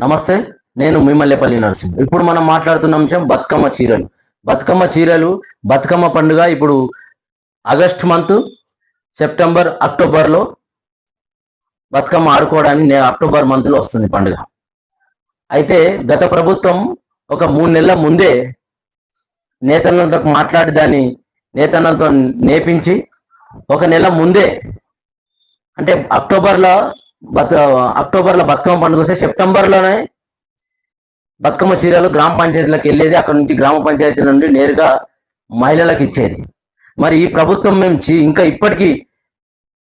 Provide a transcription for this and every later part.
నమస్తే నేను మిమ్మల్లేపల్లి నరసింహ. ఇప్పుడు మనం మాట్లాడుతున్న అంశం బతుకమ్మ చీరలు. బతుకమ్మ చీరలు బతుకమ్మ పండుగ ఇప్పుడు ఆగస్ట్ మంత్ సెప్టెంబర్ అక్టోబర్లో బతుకమ్మ ఆడుకోవడానికి అక్టోబర్ మంత్లో వస్తుంది పండుగ. అయితే గత ప్రభుత్వం ఒక మూడు నెలల ముందే నేతన్నలతో మాట్లాడి దాన్ని నేతన్నలతో నేపించి ఒక నెల ముందే అంటే అక్టోబర్లో బతు అక్టోబర్లో బతుకమ్మ పండుగ వస్తే సెప్టెంబర్లోనే బతుకమ్మ చీరలు గ్రామ పంచాయతీలకు వెళ్ళేది అక్కడ నుంచి గ్రామ పంచాయతీ నుండి నేరుగా మహిళలకు ఇచ్చేది. మరి ఈ ప్రభుత్వం మేము ఇంకా ఇప్పటికీ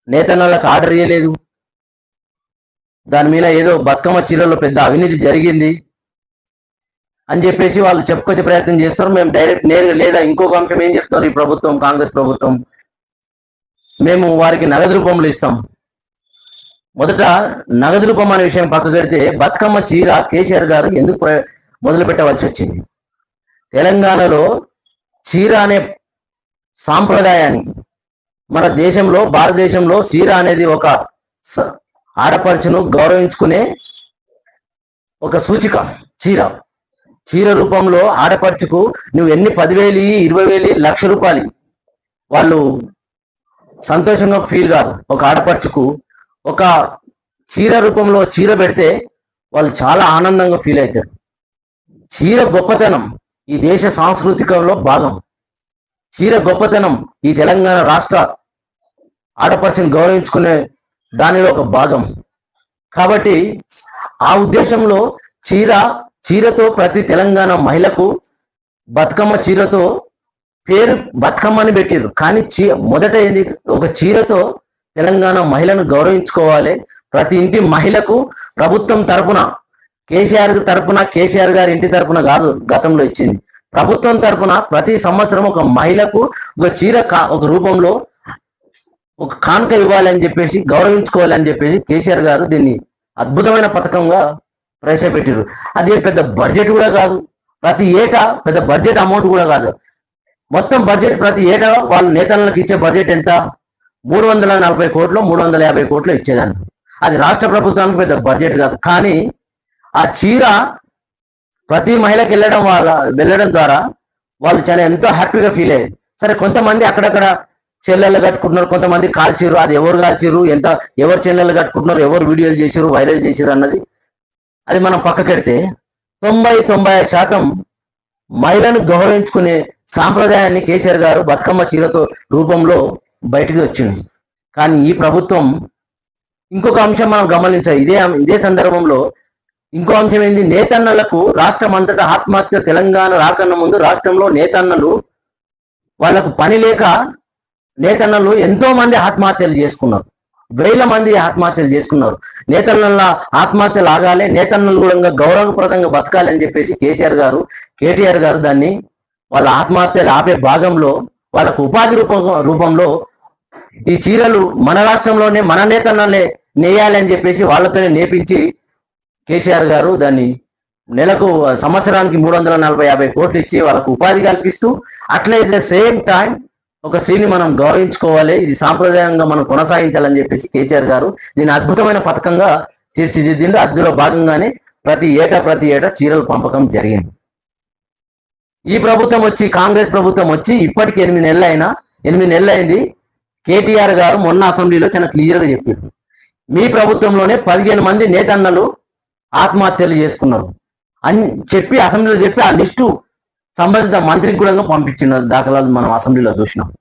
నేతన్నలకు ఆర్డర్ చేయలేదు దాని మీద ఏదో బతుకమ్మ చీరల్లో పెద్ద అవినీతి జరిగింది అని చెప్పేసి వాళ్ళు చెప్పుకొచ్చే ప్రయత్నం చేస్తారు. మేము డైరెక్ట్ నేరుగా లేదా ఇంకొక అంశం ఏం చెప్తారు ఈ ప్రభుత్వం కాంగ్రెస్ ప్రభుత్వం? మేము వారికి నగదు రూపంలో ఇస్తాం. మొదట నగదు రూపం అనే విషయం పక్కకు బతుకమ్మ చీర కేసీఆర్ గారు ఎందుకు మొదలు పెట్టవలసి వచ్చింది? తెలంగాణలో చీర అనే సాంప్రదాయాన్ని మన దేశంలో భారతదేశంలో చీర అనేది ఒక స- ఆడపడుచును గౌరవించుకునే ఒక సూచిక చీర. చీర రూపంలో ఆడపడుచుకు నువ్వు ఎన్ని పదివేలు ఇరవై వేలు లక్ష రూపాయలు వాళ్ళు సంతోషంగా ఫీల్ కాదు ఒక ఆడపడుచుకు ఒక చీర రూపంలో చీర పెడితే వాళ్ళు చాలా ఆనందంగా ఫీల్ అవుతారు. చీర గొప్పతనం ఈ దేశ సాంస్కృతికంలో భాగం. చీర గొప్పతనం ఈ తెలంగాణ రాష్ట్ర ఆడపడుచుని గౌరవించుకునే దానిలో ఒక భాగం. కాబట్టి ఆ ఉద్దేశంలో చీర చీరతో ప్రతి తెలంగాణ మహిళకు బతుకమ్మ చీరతో పేరు బతుకమ్మ అని పెట్టారు కానీ చీ మొదట ఏంది? ఒక చీరతో తెలంగాణ మహిళను గౌరవించుకోవాలి. ప్రతి ఇంటి మహిళకు ప్రభుత్వం తరపున కేసీఆర్ తరపున కేసీఆర్ గారి ఇంటి తరపున కాదు గతంలో ఇచ్చింది. ప్రభుత్వం తరపున ప్రతి సంవత్సరం ఒక మహిళకు ఒక చీర కా ఒక రూపంలో ఒక కానుక ఇవ్వాలని చెప్పేసి గౌరవించుకోవాలని చెప్పేసి కేసీఆర్ గారు దీన్ని అద్భుతమైన పథకంగా ప్రవేశపెట్టారు అది పెద్ద బడ్జెట్ కూడా కాదు. ప్రతి ఏటా పెద్ద బడ్జెట్ అమౌంట్ కూడా కాదు. మొత్తం బడ్జెట్ ప్రతి ఏటా వాళ్ళ నేతలకు ఇచ్చే బడ్జెట్ ఎంత? మూడు వందల నలభై కోట్లు మూడు వందల యాభై కోట్లు ఇచ్చేదాన్ని. అది రాష్ట్ర ప్రభుత్వానికి పెద్ద బడ్జెట్ కాదు. కానీ ఆ చీర ప్రతి మహిళకి వెళ్ళడం వల్ల వెళ్ళడం ద్వారా వాళ్ళు చాలా ఎంతో హ్యాపీగా ఫీల్ అయ్యారు. సరే కొంతమంది అక్కడక్కడ చెల్లెళ్ళు కట్టుకుంటున్నారు కొంతమంది కాల్చిరు అది ఎవరు కాల్చిరు ఎంత ఎవరు చెల్లెళ్ళు కట్టుకుంటున్నారు ఎవరు వీడియోలు చేసిరు వైరల్ చేసిరు అన్నది. అది మనం పక్కకెడితే తొంభై తొంభై శాతం మహిళను గౌరవించుకునే సాంప్రదాయాన్ని కేసీఆర్ గారు బతుకమ్మ చీరతో రూపంలో బయటికి వచ్చింది. కానీ ఈ ప్రభుత్వం ఇంకొక అంశం మనం గమనించాలి. ఇదే ఇదే సందర్భంలో ఇంకో అంశం ఏంది? నేతన్నలకు రాష్ట్రం అంతటా ఆత్మహత్య తెలంగాణ రాకన్న ముందు రాష్ట్రంలో నేతన్నలు వాళ్ళకు పని లేక నేతన్నలు ఎంతో మంది ఆత్మహత్యలు చేసుకున్నారు. వేల మంది ఆత్మహత్యలు చేసుకున్నారు. నేతన్నల ఆత్మహత్యలు ఆగాలి నేతన్నలు కూడా గౌరవప్రదంగా బతకాలి అని చెప్పేసి కేసీఆర్ గారు కేటీఆర్ గారు దాన్ని వాళ్ళ ఆత్మహత్యలు ఆపే భాగంలో వాళ్ళకు ఉపాధి రూపం రూపంలో ఈ చీరలు మన రాష్ట్రంలోనే మన నేతన్నలే నేయాలి అని చెప్పేసి వాళ్ళతోనే నేపించి కేసీఆర్ గారు దాన్ని నెలకు సంవత్సరానికి మూడు వందల నలభై యాభై కోట్లు ఇచ్చి వాళ్ళకు ఉపాధి కల్పిస్తూ అట్లే ద సేమ్ టైం ఒక స్త్రీని మనం గౌరవించుకోవాలి ఇది సాంప్రదాయంగా మనం కొనసాగించాలని చెప్పేసి కేసీఆర్ గారు దీని అద్భుతమైన పథకంగా తీర్చిదిద్దిండు. అందులో భాగంగానే ప్రతి ఏటా ప్రతి ఏటా చీరల పంపకం జరిగింది. ఈ ప్రభుత్వం వచ్చి కాంగ్రెస్ ప్రభుత్వం వచ్చి ఇప్పటికి ఎనిమిది నెలలు అయినా ఎనిమిది నెలలు అయింది కేటీఆర్ గారు మొన్న అసెంబ్లీలో చాలా క్లియర్గా చెప్పారు. మీ ప్రభుత్వంలోనే పదిహేను మంది నేతన్నలు ఆత్మహత్యలు చేసుకున్నారు. అని చెప్పి అసెంబ్లీలో చెప్పి ఆ లిస్టు సంబంధిత మంత్రికి కూడా పంపించిన దాఖలాలు మనం అసెంబ్లీలో చూసినాం.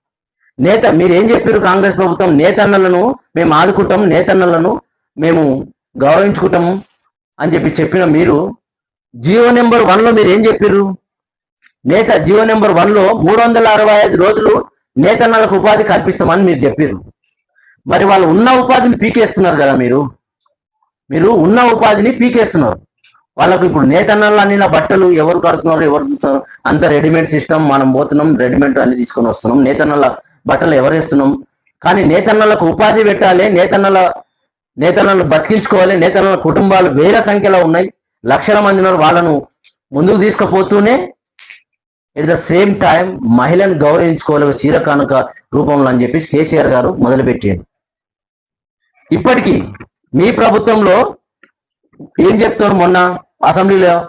నేత మీరు ఏం చెప్పారు కాంగ్రెస్ ప్రభుత్వం? నేతన్నలను మేము ఆదుకుంటాం నేతన్నలను మేము గౌరవించుకుంటాము అని చెప్పి చెప్పిన మీరు జియో నెంబర్ వన్లో మీరు ఏం చెప్పారు? నేత జియో నెంబర్ వన్లో మూడు వందల అరవై ఐదు రోజులు నేతన్నలకు ఉపాధి కల్పిస్తామని మీరు చెప్పారు మరి వాళ్ళు ఉన్న ఉపాధిని పీకేస్తున్నారు కదా మీరు? మీరు ఉన్న ఉపాధిని పీకేస్తున్నారు. వాళ్ళకు ఇప్పుడు నేతన్నలు అన్ని బట్టలు ఎవరు కడుతున్నారు ఎవరు చూస్తున్నారు? అంత రెడీమేడ్ సిస్టమ్ మనం పోతున్నాం రెడీమేడ్ అన్ని తీసుకొని వస్తున్నాం. నేతన్నల బట్టలు ఎవరు వేస్తున్నాం? కానీ నేతన్నలకు ఉపాధి పెట్టాలి నేతన్నల నేతన్నలను బతికించుకోవాలి నేతన్నల కుటుంబాలు వేల సంఖ్యలో ఉన్నాయి. లక్షల మంది ఉన్నారు వాళ్ళను ముందుకు తీసుకుపోతూనే ఎట్ ద సేమ్ టైం మహిళను గౌరవించుకోవాలి చీర కానుక రూపంలో అని చెప్పేసి కేసీఆర్ గారు మొదలుపెట్టారు. ఇప్పటికీ మీ ప్రభుత్వంలో ఏం చెప్తారు మొన్న అసెంబ్లీలో?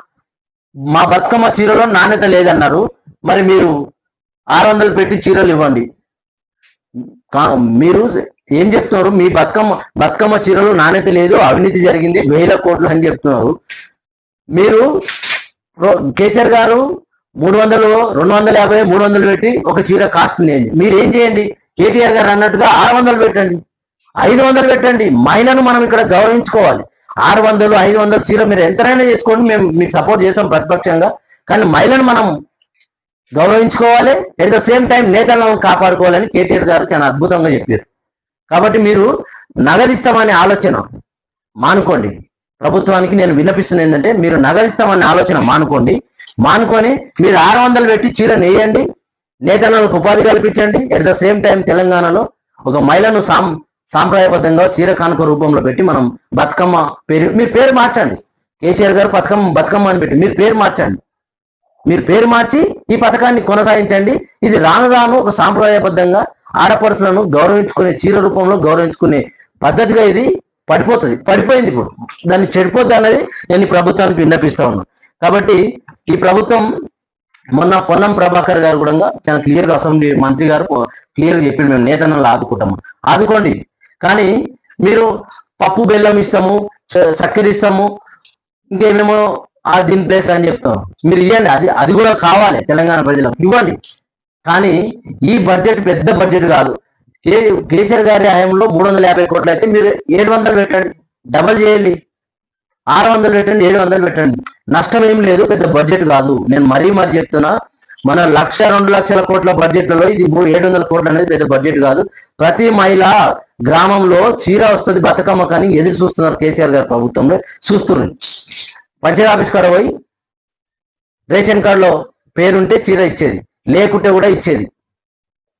మా బతుకమ్మ చీరలో నాణ్యత లేదన్నారు. మరి మీరు ఆరు వందలు పెట్టి చీరలు ఇవ్వండి. కా- మీరు ఏం చెప్తున్నారు? మీ బతుకమ్మ బతుకమ్మ చీరలో నాణ్యత లేదు అవినీతి జరిగింది వేల కోట్లు అని చెప్తున్నారు. మీరు కేసీఆర్ గారు మూడు వందలు రెండు వందల యాభై మూడు వందలు పెట్టి ఒక చీర కాస్ట్ నేయండి మీరు ఏం చేయండి? కేటీఆర్ గారు అన్నట్టుగా ఆరు వందలు పెట్టండి. ఐదు వందలు పెట్టండి. మహిళను మనం ఇక్కడ గౌరవించుకోవాలి. ఆరు వందలు ఐదు వందలు చీర మీరు ఎంతైనా చేసుకోండి. మేము మీకు సపోర్ట్ చేస్తాం ప్రతిపక్షంగా. కానీ మహిళను మనం గౌరవించుకోవాలి. ఎట్ ద సేమ్ టైం నేతలను కాపాడుకోవాలని కేటీఆర్ గారు చాలా అద్భుతంగా చెప్పారు. కాబట్టి మీరు నగదిస్తామనే ఆలోచన మానుకోండి. ప్రభుత్వానికి నేను విన్నపిస్తున్న ఏంటంటే మీరు నగదిస్తామనే ఆలోచన మానుకోండి. మానుకొని మీరు ఆరు వందలు పెట్టి చీర నేయండి నేతలకు ఉపాధి కల్పించండి. ఎట్ ద సేమ్ టైం తెలంగాణలో ఒక మహిళను సాం సాంప్రదాయబద్ధంగా చీర కానుక రూపంలో పెట్టి మనం బతుకమ్మ పేరు మీరు పేరు మార్చండి. కేసీఆర్ గారు బతుకమ్మ బతుకమ్మ అని పెట్టి మీరు పేరు మార్చండి. మీరు పేరు మార్చి ఈ పథకాన్ని కొనసాగించండి. ఇది రాను రాను ఒక సాంప్రదాయబద్ధంగా ఆడపడుచులను గౌరవించుకునే చీర రూపంలో గౌరవించుకునే పద్ధతిగా ఇది పడిపోతుంది. పడిపోయింది ఇప్పుడు. దాన్ని చెడిపోద్ది అనేది నేను ప్రభుత్వానికి విన్నపిస్తా ఉన్నాను కాబట్టి ఈ ప్రభుత్వం మొన్న పొన్నం ప్రభాకర్ గారు కూడా చాలా క్లియర్గా అసెంబ్లీ మంత్రి గారు క్లియర్గా చెప్పిండు మేము నేతన్నలు ఆదుకుంటాము ఆదుకోండి. కానీ మీరు పప్పు బెల్లం ఇస్తాము చ- చక్కెర ఇస్తాము ఇంకేమేమో ఆ దీని ప్లేస్ అని చెప్తాం. మీరు ఇవ్వండి అది అది కూడా కావాలి తెలంగాణ ప్రజలకు. ఇవ్వండి. కానీ ఈ బడ్జెట్ పెద్ద బడ్జెట్ కాదు. ఏ కేసీఆర్ గారి హయాంలో మూడు వందల యాభై కోట్లు అయితే మీరు ఏడు వందలు పెట్టండి. డబల్ చేయండి. ఆరు వందలు పెట్టండి ఏడు వందలు పెట్టండి. నష్టం ఏం లేదు పెద్ద బడ్జెట్ కాదు. నేను మరీ మరీ చెప్తున్నా మన లక్ష రెండు లక్షల కోట్ల బడ్జెట్లలో ఇది మూడు ఏడు వందల కోట్లు అనేది పెద్ద బడ్జెట్ కాదు. ప్రతి మహిళ గ్రామంలో చీర వస్తుంది బతుకమ్మ కానీ ఎదురు చూస్తున్నారు కేసీఆర్ గారి ప్రభుత్వంలో. చూస్తున్నారు పంచాయతీ ఆఫీస్ కాడ పోయి రేషన్ కార్డులో పేరుంటే చీర ఇచ్చేది. లేకుంటే కూడా ఇచ్చేది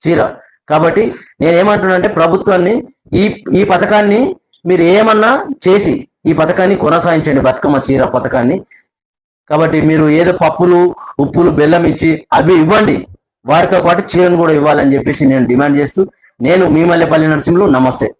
చీర. కాబట్టి నేను ఏమంటున్నానంటే ప్రభుత్వాన్ని ఈ ఈ పథకాన్ని మీరు ఏమన్నా చేసి ఈ పథకాన్ని కొనసాగించండి బతుకమ్మ చీర పథకాన్ని. కాబట్టి మీరు ఏదో పప్పులు ఉప్పులు బెల్లం ఇచ్చి అవి ఇవ్వండి. వారితో పాటు చీరను కూడా ఇవ్వాలని చెప్పేసి నేను డిమాండ్ చేస్తూ నేను మీ మల్లెపల్లి నరసింహులు నమస్తే.